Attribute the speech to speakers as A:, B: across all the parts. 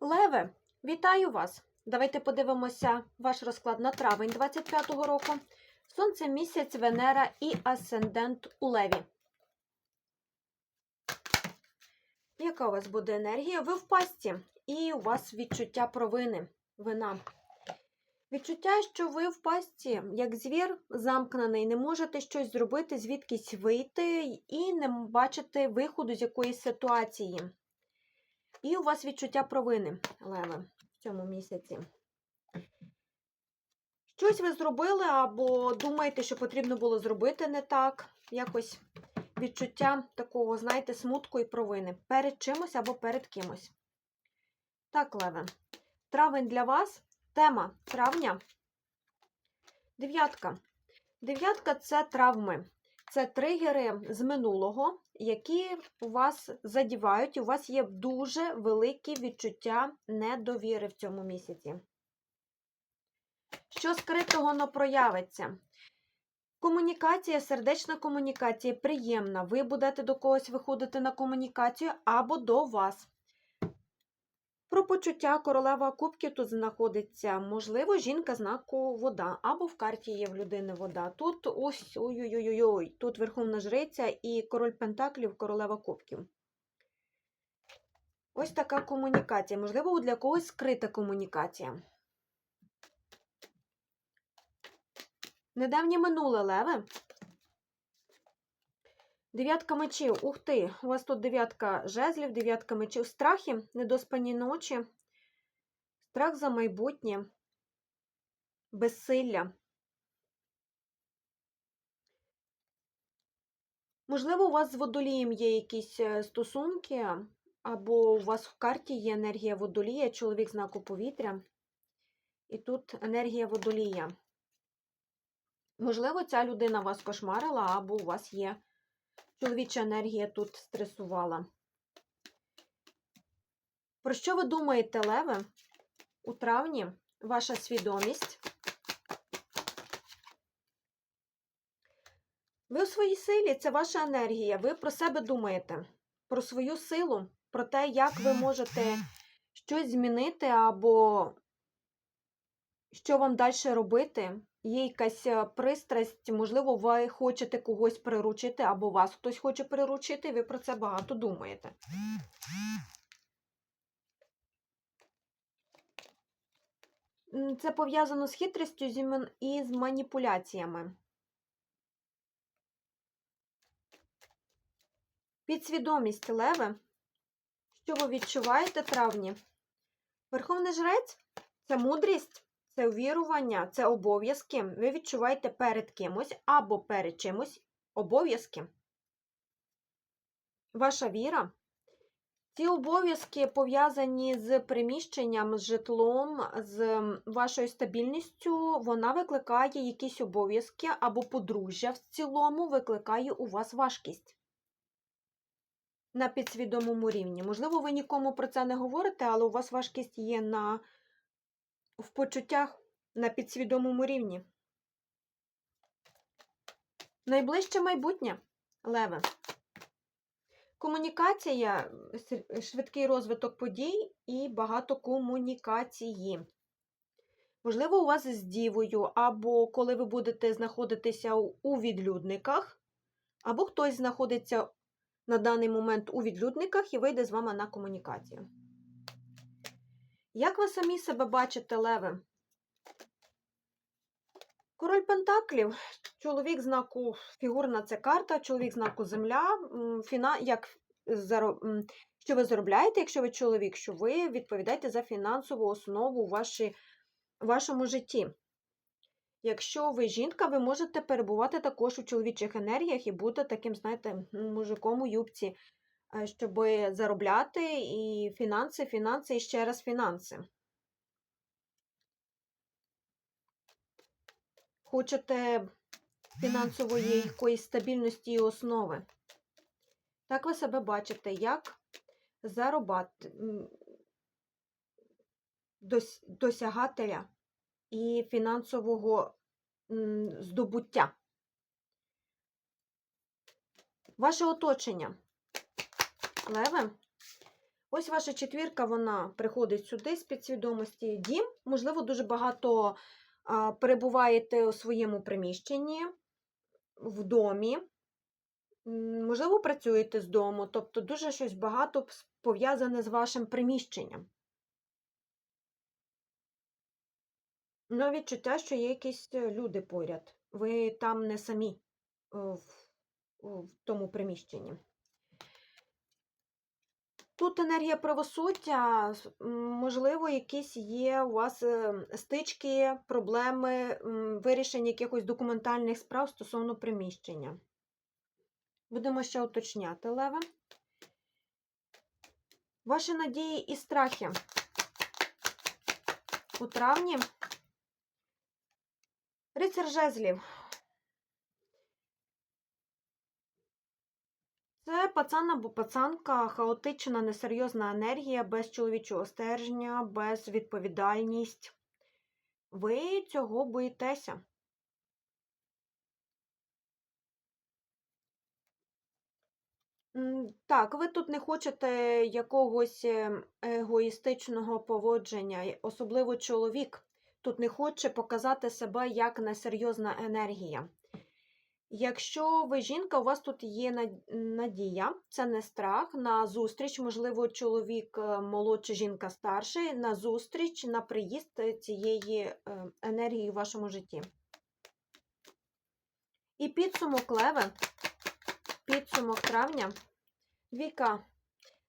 A: Леве, вітаю вас! Давайте подивимося ваш розклад на травень 25-го року. Сонце, місяць, Венера і асцендент у Леві. Яка у вас буде енергія? Ви в пастці, і у вас відчуття провини, вина. Відчуття, що ви в пастці, як звір замкнений, не можете щось зробити, звідкись вийти і не бачите виходу з якоїсь ситуації. І у вас відчуття провини, Леве, в цьому місяці. Щось ви зробили, або думаєте, що потрібно було зробити не так. Якось відчуття такого, знаєте, смутку і провини. Перед чимось або перед кимось. Так, Леве. Травень для вас. Тема травня. Дев'ятка. Дев'ятка це травми. Це тригери з минулого, які у вас задівають, у вас є дуже великі відчуття недовіри в цьому місяці. Що скритого воно проявиться? Комунікація, сердечна комунікація приємна. Ви будете до когось виходити на комунікацію або до вас. Про почуття королева кубків тут знаходиться. Можливо, жінка знаку вода, або в карті є в людини вода. Тут ось ой-ой-ой, тут Верховна Жриця і король Пентаклів, королева кубків. Ось така комунікація. Можливо, для когось скрита комунікація. Недавнє минуле леве. Дев'ятка мечів. Ух ти! У вас тут дев'ятка жезлів, дев'ятка мечів. Страхи, недоспані ночі, страх за майбутнє, безсилля. Можливо, у вас з водолієм є якісь е, стосунки, або у вас в карті є енергія водолія, чоловік знаку повітря. І тут енергія водолія. Можливо, ця людина вас кошмарила, або у вас є чоловіча енергія тут стресувала. Про що ви думаєте, Леве? У травні ваша свідомість? Ви у своїй силі, це ваша енергія. Ви про себе думаєте, про свою силу, про те, як ви можете щось змінити, або що вам далі робити. Є якась е, пристрасть, можливо, ви хочете когось приручити, або вас хтось хоче приручити, ви про це багато думаєте. Це пов'язано з хитрістю і з маніпуляціями. Підсвідомість леве. Що ви відчуваєте травні? Верховний жрець це мудрість, це увірування, це обов'язки. Ви відчуваєте перед кимось або перед чимось обов'язки. Ваша віра. Ці обов'язки пов'язані з приміщенням, з житлом, з вашою стабільністю, вона викликає якісь обов'язки або подружжя в цілому викликає у вас важкість на підсвідомому рівні. Можливо, ви нікому про це не говорите, але у вас важкість є на, в почуттях на підсвідомому рівні. Найближче майбутнє, Леве. Комунікація, швидкий розвиток подій і багато комунікації. Можливо, у вас з дівою, або коли ви будете знаходитися у відлюдниках, або хтось знаходиться на даний момент у відлюдниках і вийде з вами на комунікацію. Як ви самі себе бачите, Леве? Король Пентаклів, чоловік знаку фігурна це карта, чоловік знаку Земля. Фіна, як що ви заробляєте, якщо ви чоловік, що ви відповідаєте за фінансову основу у вашій, вашому житті. Якщо ви жінка, ви можете перебувати також у чоловічих енергіях і бути таким, знаєте, мужиком у юбці, щоб заробляти і фінанси, фінанси і ще раз фінанси. Хочете фінансової якоїсь стабільності і основи. Так ви себе бачите, як заробати досягателя і фінансового здобуття. Ваше оточення. Леве, Ось ваша четвірка, вона приходить сюди з підсвідомості. Дім, можливо, дуже багато перебуваєте у своєму приміщенні, в домі. Можливо, працюєте з дому, тобто дуже щось багато пов'язане з вашим приміщенням. Ну, відчуття, що є якісь е, люди поряд. Ви там не самі е, в, в тому приміщенні. Тут енергія правосуддя, можливо, якісь є у вас е, стички, проблеми, вирішення якихось документальних справ стосовно приміщення. Будемо ще уточняти, Леве. Ваші надії і страхи у травні. Рицар жезлів. Це пацан або пацанка, хаотична, несерйозна енергія, без чоловічого стерження, без відповідальність. Ви цього боїтеся. Так, ви тут не хочете якогось е, егоїстичного поводження, особливо чоловік тут не хоче показати себе як несерйозна енергія. Якщо ви жінка, у вас тут є надія, це не страх, на зустріч, можливо, чоловік е, молодший, жінка старший, на зустріч, на приїзд цієї е, енергії в вашому житті. І підсумок леве, підсумок травня. Двійка.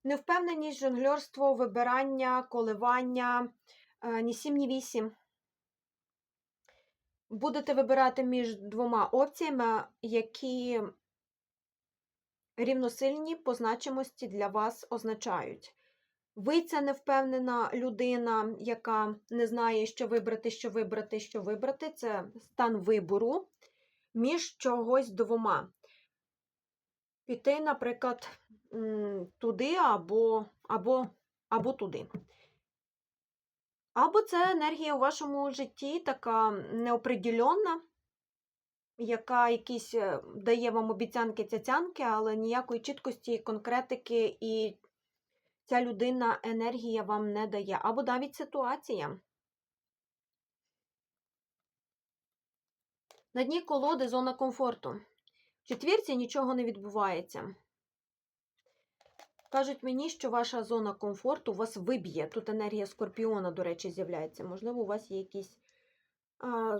A: Невпевненість, жонглерство, вибирання, коливання, е, ні сім, ні вісім. Будете вибирати між двома опціями, які рівносильні по значимості для вас означають. Ви це невпевнена людина, яка не знає, що вибрати, що вибрати, що вибрати. Це стан вибору між чогось двома. Піти, наприклад, туди або, або, або туди. Або це енергія у вашому житті така неопределенна, яка якісь е, дає вам обіцянки цяцянки, але ніякої чіткості, конкретики, і ця людина енергія вам не дає. Або навіть ситуація. На дні колоди зона комфорту. В четвірці нічого не відбувається. Кажуть мені, що ваша зона комфорту вас виб'є. Тут енергія скорпіона, до речі, з'являється. Можливо, у вас є якісь а,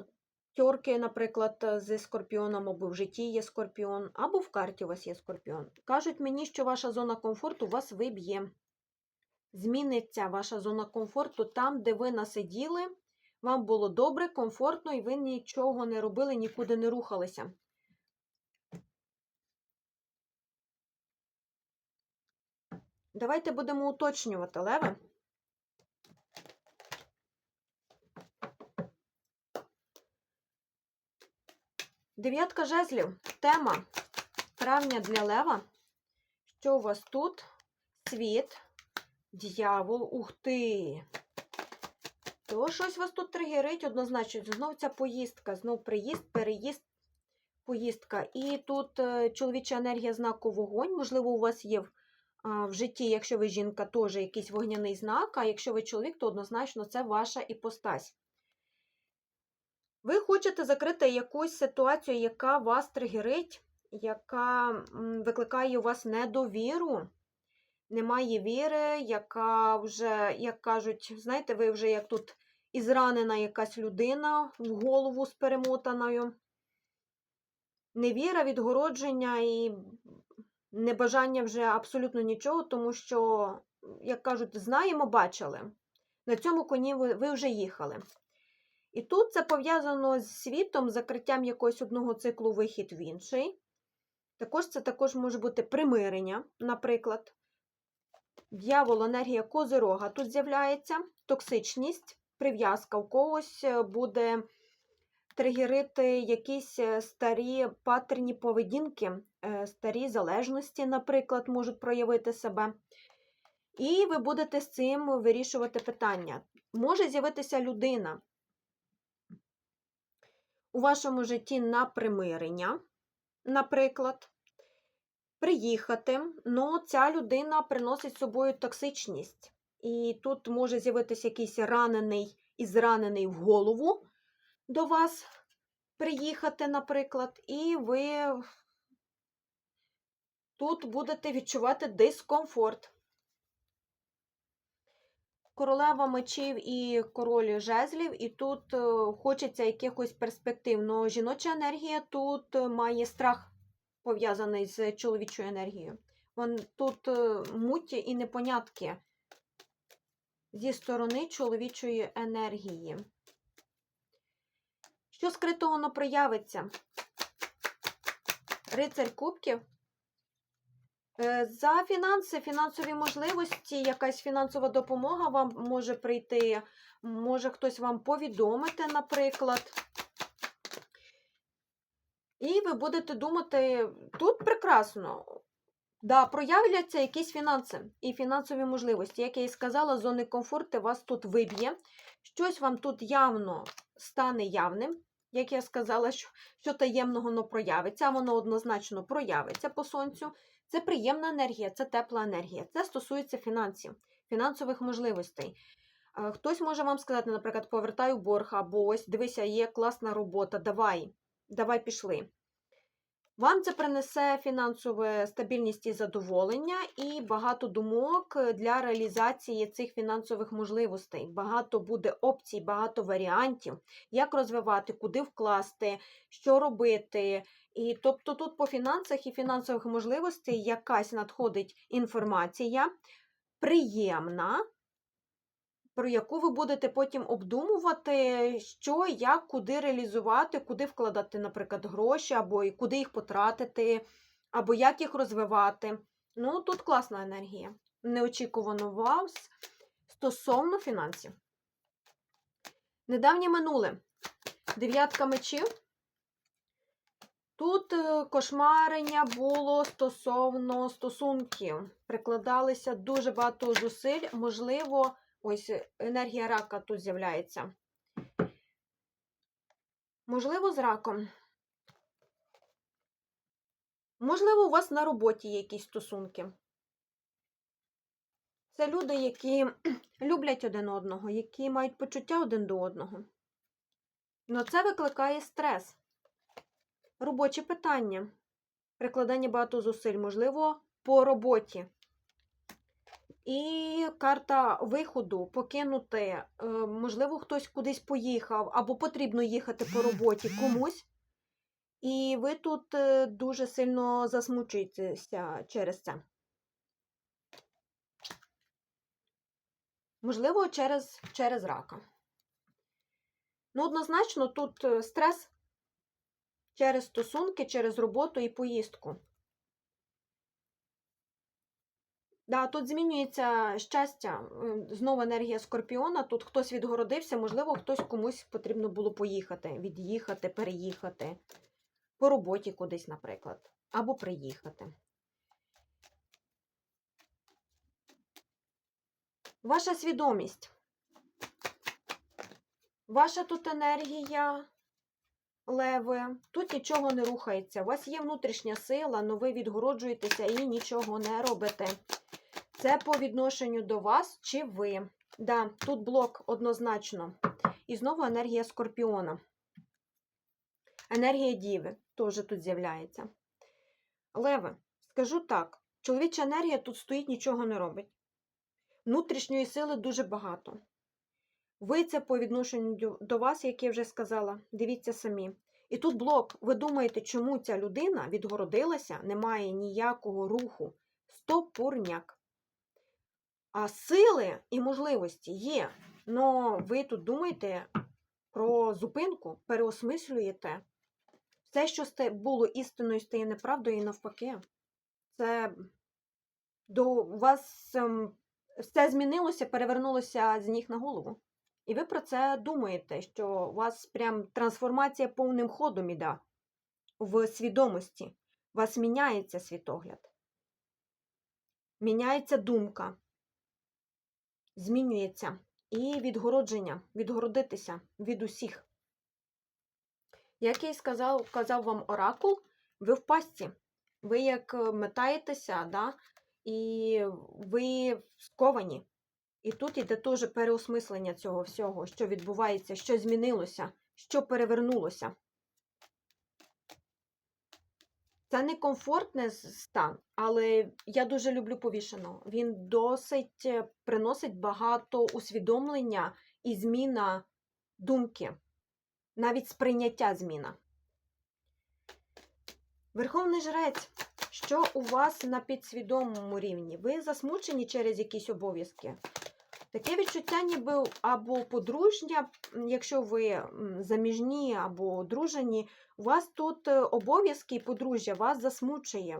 A: тьорки, наприклад, зі скорпіоном, або в житті є скорпіон, або в карті у вас є скорпіон. Кажуть мені, що ваша зона комфорту вас виб'є. Зміниться ваша зона комфорту там, де ви насиділи. Вам було добре, комфортно, і ви нічого не робили, нікуди не рухалися. Давайте будемо уточнювати, Леве. Дев'ятка жезлів. Тема травня для Лева. Що у вас тут? Світ, дьявол, ух ти. То щось вас тут тригерить однозначно. Знов ця поїздка, знов приїзд, переїзд, поїздка. І тут е, чоловіча енергія знаку вогонь. Можливо, у вас є в, житті, якщо ви жінка, теж якийсь вогняний знак, а якщо ви чоловік, то однозначно це ваша іпостась. Ви хочете закрити якусь ситуацію, яка вас тригерить, яка викликає у вас недовіру, немає віри, яка вже, як кажуть, знаєте, ви вже як тут і зранена якась людина в голову з перемотаною. Невіра, відгородження і небажання вже абсолютно нічого, тому що, як кажуть, знаємо, бачили. На цьому коні ви, вже їхали. І тут це пов'язано з світом, закриттям якогось одного циклу вихід в інший. Також це також може бути примирення, наприклад. Д'явол, енергія козирога тут з'являється, токсичність, прив'язка в когось е, буде тригерити якісь е, старі паттерні поведінки, е, старі залежності, наприклад, можуть проявити себе. І ви будете з цим вирішувати питання. Може з'явитися людина у вашому житті на примирення, наприклад. приїхати, але ця людина приносить з собою токсичність. І тут може з'явитися якийсь ранений і зранений в голову до вас приїхати, наприклад, і ви тут будете відчувати дискомфорт. Королева мечів і король жезлів, і тут е, хочеться якихось перспектив. Но жіноча енергія тут е, має страх пов'язаний з чоловічою енергією. Тут е, муті і непонятки зі сторони чоловічої енергії. Що скритого воно проявиться? Рицарь кубків. Е, За фінанси, фінансові можливості, якась фінансова допомога вам може прийти, може хтось вам повідомити, наприклад. І ви будете думати, тут прекрасно. Да, проявляться якісь фінанси і фінансові можливості. Як я і сказала, зони комфорту вас тут виб'є. Щось вам тут явно стане явним. Як я сказала, що, що таємного воно проявиться, воно однозначно проявиться по сонцю. Це приємна енергія, це тепла енергія. Це стосується фінансів, фінансових можливостей. Хтось може вам сказати, наприклад, повертаю борг, або ось дивися, є класна робота, давай, давай пішли. Вам це принесе фінансову стабільність і задоволення, і багато думок для реалізації цих фінансових можливостей. Багато буде опцій, багато варіантів, як розвивати, куди вкласти, що робити. І тобто тут по фінансах і фінансових можливостей якась надходить інформація приємна, про яку ви будете потім обдумувати, що, як, куди реалізувати, куди вкладати, наприклад, гроші, або і куди їх потратити, або як їх розвивати. Ну, тут класна енергія. Неочікувано вас стосовно фінансів. Недавнє минуле. Дев'ятка мечів. Тут е, кошмарення було стосовно стосунків. Прикладалися дуже багато зусиль. Можливо, ось е, енергія рака тут з'являється. Можливо, з раком. Можливо, у вас на роботі є якісь стосунки. Це люди, які люблять один одного, які мають почуття один до одного. Но це викликає стрес. Робочі питання. Прикладання багато зусиль, можливо, по роботі. І карта виходу покинути, е, можливо, хтось кудись поїхав, або потрібно їхати по роботі комусь. І ви тут е, дуже сильно засмучуєтеся через це. Можливо, через, через рака. Ну, однозначно, тут е, стрес через стосунки, через роботу і поїздку. Да, тут змінюється щастя, знову енергія скорпіона. Тут хтось відгородився, можливо, хтось комусь потрібно було поїхати, від'їхати, переїхати, по роботі кудись, наприклад, або приїхати. Ваша свідомість. Ваша тут енергія, леви, тут нічого не рухається. У вас є внутрішня сила, але ви відгороджуєтеся і нічого не робите. Це по відношенню до вас чи ви. Да, тут блок однозначно. І знову енергія скорпіона. Енергія Діви теж тут з'являється. Леви, скажу так: чоловіча енергія тут стоїть, нічого не робить. Внутрішньої сили дуже багато. Ви це по відношенню до вас, як я вже сказала, дивіться самі. І тут блок. Ви думаєте, чому ця людина відгородилася, немає ніякого руху. Стопурняк. А сили і можливості є. Но ви тут думаєте про зупинку, переосмислюєте. Все, що було істиною, стає неправдою і навпаки. Це до вас ем, все змінилося, перевернулося з ніг на голову. І ви про це думаєте, що у вас прям трансформація повним ходом іде в свідомості. У вас міняється світогляд. Міняється думка. Змінюється. І відгородження, відгородитися від усіх. Як я й сказав, казав вам оракул, ви в пастці. Ви як е, метаєтеся, да? і ви сковані. І тут іде теж переосмислення цього всього, що відбувається, що змінилося, що перевернулося. Це не комфортний стан, але я дуже люблю повішеного. Він досить е, приносить багато усвідомлення і зміна думки, навіть сприйняття зміна. Верховний жрець, що у вас на підсвідомому рівні? Ви засмучені через якісь обов'язки? Таке відчуття, ніби або подружня, якщо ви заміжні або одружені, у вас тут е, обов'язки подружжя вас засмучує.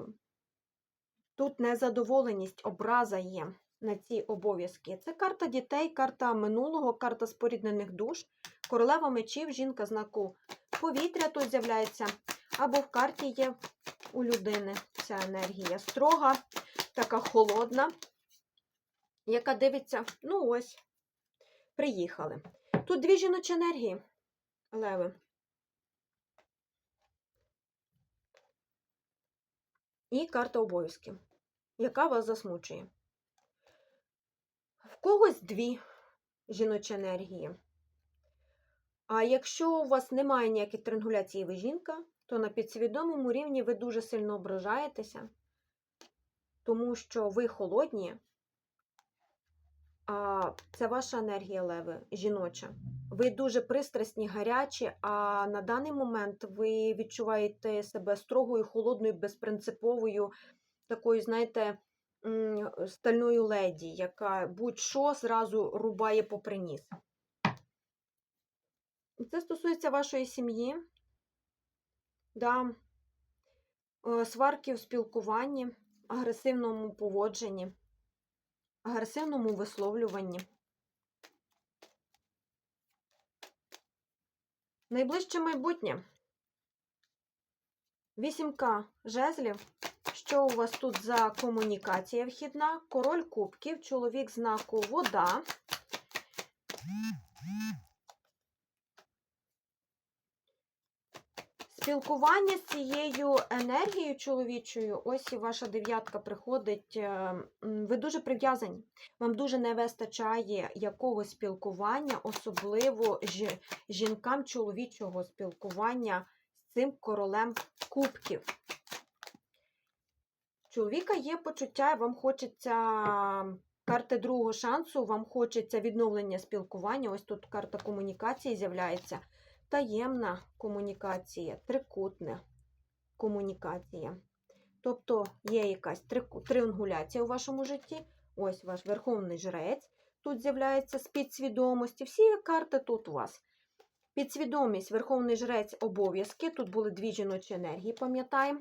A: Тут незадоволеність, образа є на ці обов'язки. Це карта дітей, карта минулого, карта споріднених душ, королева мечів, жінка знаку повітря тут з'являється, або в карті є у людини ця енергія строга, така холодна, яка дивиться, ну ось, приїхали. Тут дві жіночі енергії, леви. І карта обов'язків, яка вас засмучує. В когось дві жіночі енергії. А якщо у вас немає ніяких триангуляцій, ви жінка, то на підсвідомому рівні ви дуже сильно ображаєтеся, тому що ви холодні, це ваша енергія леви, жіноча. Ви дуже пристрасні, гарячі, а на даний момент ви відчуваєте себе строгою, холодною, безпринциповою, такою, знаєте, стальною леді, яка будь-що зразу рубає попри ніс. Це стосується вашої сім'ї, да, е, сварки в спілкуванні, агресивному поводженні, агресивному висловлюванні. Найближче майбутнє. Вісімка жезлів. Що у вас тут за комунікація вхідна? Король кубків, чоловік знаку вода. Спілкування з цією енергією чоловічою, ось і ваша дев'ятка приходить. е, Ви дуже прив'язані. Вам дуже не вистачає якогось спілкування, особливо жі- жінкам чоловічого спілкування з цим королем кубків. Чоловіка є почуття, вам хочеться карти другого шансу, вам хочеться відновлення спілкування. Ось тут карта комунікації з'являється. Таємна комунікація, трикутна комунікація. Тобто є якась триангуляція у вашому житті. Ось ваш верховний жрець тут з'являється з підсвідомості. Всі карти тут у вас. Підсвідомість, верховний жрець, обов'язки. Тут були дві жіночі енергії, пам'ятаємо.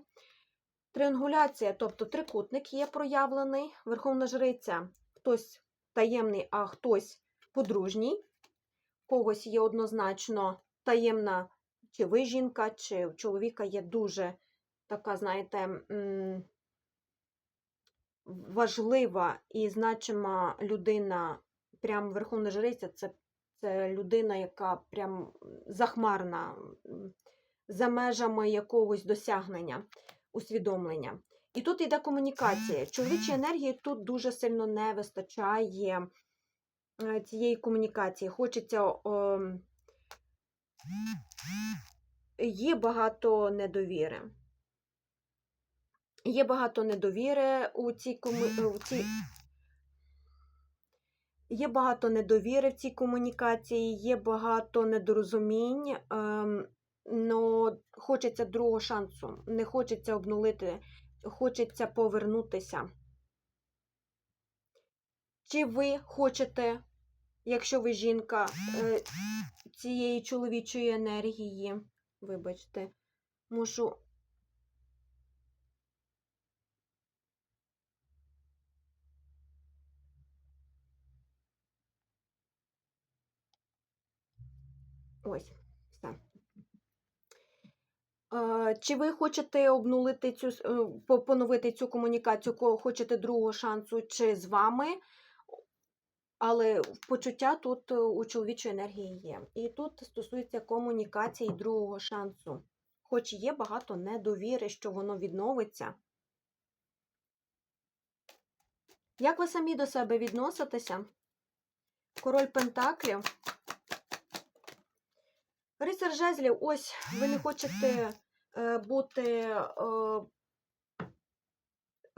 A: Триангуляція, тобто трикутник є проявлений. Верховна жриця, хтось таємний, а хтось подружній. Когось є однозначно таємна, чи ви жінка, чи у чоловіка є дуже така, знаєте, важлива і значима людина, прям верховна жриця, це, це людина, яка прям захмарна, за межами якогось досягнення, усвідомлення. І тут йде комунікація. Чоловічої енергії тут дуже сильно не вистачає е, цієї комунікації. Хочеться. ем, Є багато недовіри. Є багато недовіри у цій кому... цій... Є багато недовіри в цій комунікації, є багато недорозумінь, ем, но хочеться другого шансу, не хочеться обнулити, хочеться повернутися. Чи ви хочете, якщо ви жінка, е, цієї чоловічої енергії? Вибачте, можу. Ось, все. Чи ви хочете обнулити цю, е, поновити цю комунікацію, хочете другого шансу, чи з вами? Але почуття тут е, у чоловічої енергії є. І тут стосується комунікації другого шансу. Хоч є багато недовіри, що воно відновиться. Як ви самі до себе відноситеся? Король Пентаклів. Рицар жезлів, ось ви не хочете е, бути е,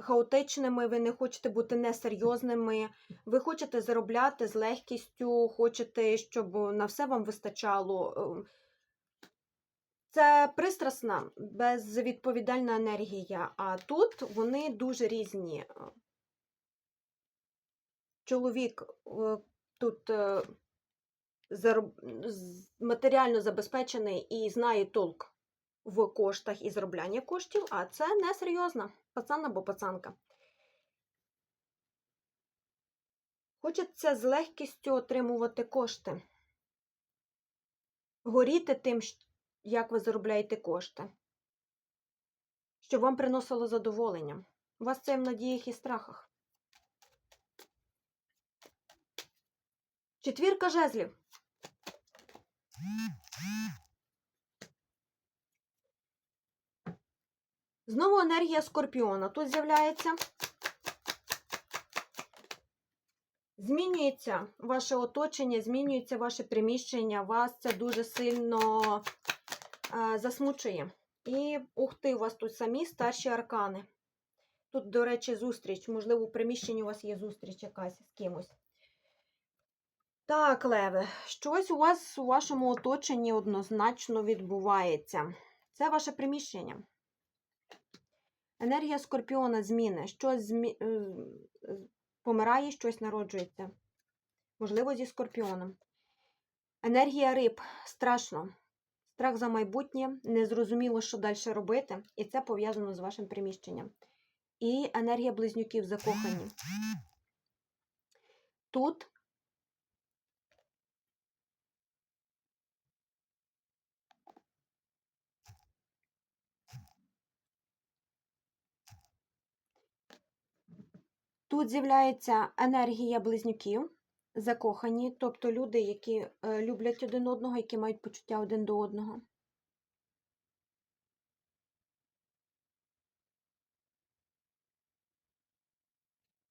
A: хаотичними, ви не хочете бути несерйозними, ви хочете заробляти з легкістю, хочете, щоб на все вам вистачало. Е, Це пристрасна, безвідповідальна енергія, а тут вони дуже різні. Чоловік е, тут е, матеріально забезпечений і знає толк в коштах і заробляння коштів, а це несерйозно. Пацан або пацанка. Хочеться з легкістю отримувати кошти. Горіти тим, як ви заробляєте кошти. Щоб вам приносило задоволення. У вас це в надіях і страхах. Четвірка жезлів. Знову енергія скорпіона тут з'являється. Змінюється ваше оточення, змінюється ваше приміщення, вас це дуже сильно е, засмучує. І ух ти, у вас тут самі старші аркани. Тут, до речі, зустріч. Можливо, у приміщенні у вас є зустріч якась з кимось. Так, Леве, щось у вас у вашому оточенні однозначно відбувається. Це ваше приміщення. Енергія скорпіона зміни. Щось змі... е, е, помирає, щось народжується. Можливо, зі скорпіоном. Енергія риб страшно. Страх за майбутнє, незрозуміло, що далі робити, і це пов'язано з вашим приміщенням. І енергія близнюків закохані. Тут Тут з'являється енергія близнюків, закохані, тобто люди, які е, люблять один одного, які мають почуття один до одного.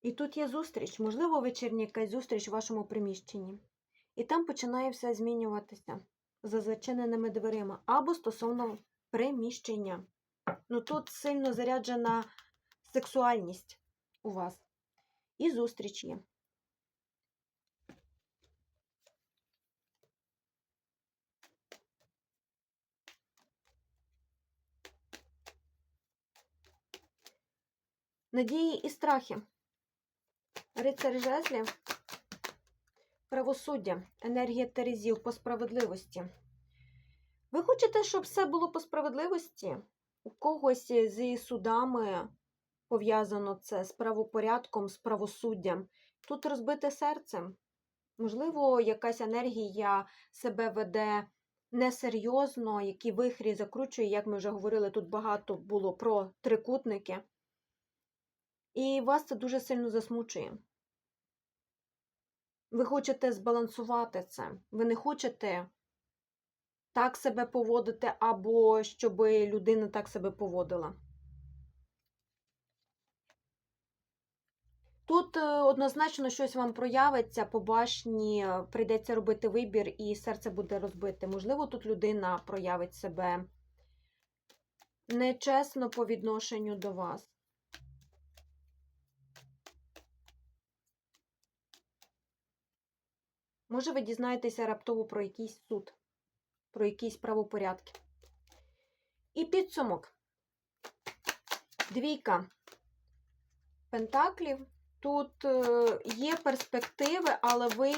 A: І тут є зустріч, можливо, вечірня якась зустріч в вашому приміщенні. І там починає все змінюватися за зачиненими дверима або стосовно приміщення. Ну тут сильно заряджена сексуальність у вас. І зустріч є. Надії і страхи. Рицар жезлів. Правосуддя, енергія Терезів по справедливості. Ви хочете, щоб все було по справедливості? У когось зі судами пов'язано це з правопорядком, з правосуддям. Тут розбите серце. Можливо, якась енергія себе веде несерйозно, які вихрі закручує, як ми вже говорили, тут багато було про трикутники. І вас це дуже сильно засмучує. Ви хочете збалансувати це. Ви не хочете так себе поводити, або щоб людина так себе поводила. Тут е, однозначно щось вам проявиться, по башні е, прийдеться робити вибір, і серце буде розбите. Можливо, тут людина проявить себе нечесно по відношенню до вас. Може, ви дізнаєтеся раптово про якийсь суд, про якісь правопорядки. І підсумок. Двійка пентаклів. Тут е, є перспективи, але ви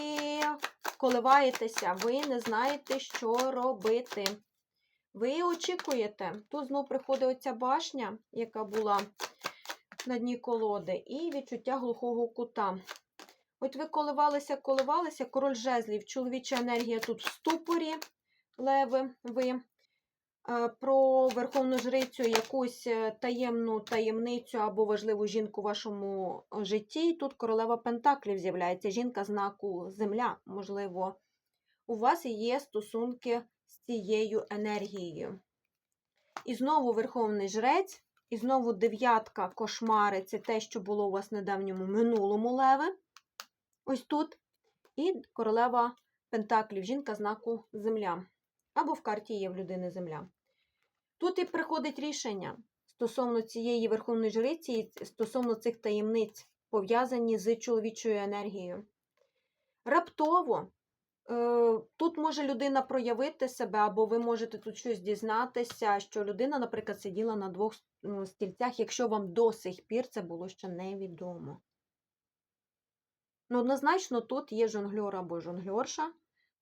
A: коливаєтеся, ви не знаєте, що робити. Ви очікуєте. Тут знову приходить оця башня, яка була на дні колоди, і відчуття глухого кута. От ви коливалися, коливалися, король жезлів, чоловіча енергія тут в ступорі, леви, ви. Е, Про верховну жрицю якусь е, таємну таємницю або важливу жінку в вашому житті. Тут королева Пентаклів з'являється, жінка знаку Земля. Можливо, у вас є стосунки з цією енергією. І знову верховний жрець І знову дев'ятка кошмари це те, що було у вас в недавньому минулому леве. Ось тут. І королева Пентаклів, жінка знаку Земля. Або в карті є в людини Земля. Тут і приходить рішення стосовно цієї верховної жриці, стосовно цих таємниць, пов'язані з чоловічою енергією. Раптово е, тут може людина проявити себе, або ви можете тут щось дізнатися, що людина, наприклад, сиділа на двох стільцях, якщо вам до сих пір це було ще невідомо. Ну, однозначно, тут є жонгльор або жонгльорша,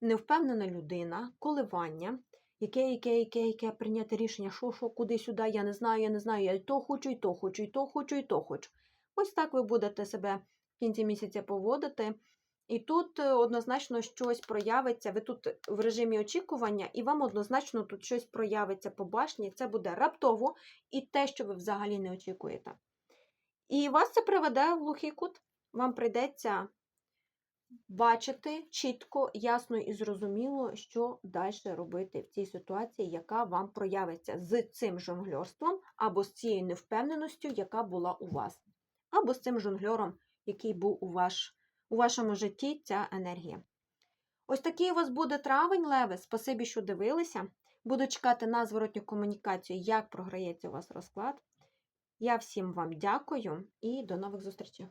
A: невпевнена людина, коливання, яке, яке, яке, яке прийняти рішення, що, що, куди, сюди, я не знаю, я не знаю, я і то хочу, і то хочу, і то хочу, і то хочу. Ось так ви будете себе в кінці місяця поводити. І тут е, однозначно щось проявиться. Ви тут в режимі очікування, і вам однозначно тут щось проявиться по башні. Це буде раптово і те, що ви взагалі не очікуєте. І вас це приведе в глухий кут. Вам прийдеться бачити чітко, ясно і зрозуміло, що далі робити в цій ситуації, яка вам проявиться з цим жонгльорством, або з цією невпевненістю, яка була у вас, або з цим жонгльором, який був у, ваш, у вашому житті, ця енергія. Ось такий у вас буде травень, Леви. Спасибі, що дивилися. Буду чекати на зворотню комунікацію, як програється у вас розклад. Я всім вам дякую і до нових зустрічей.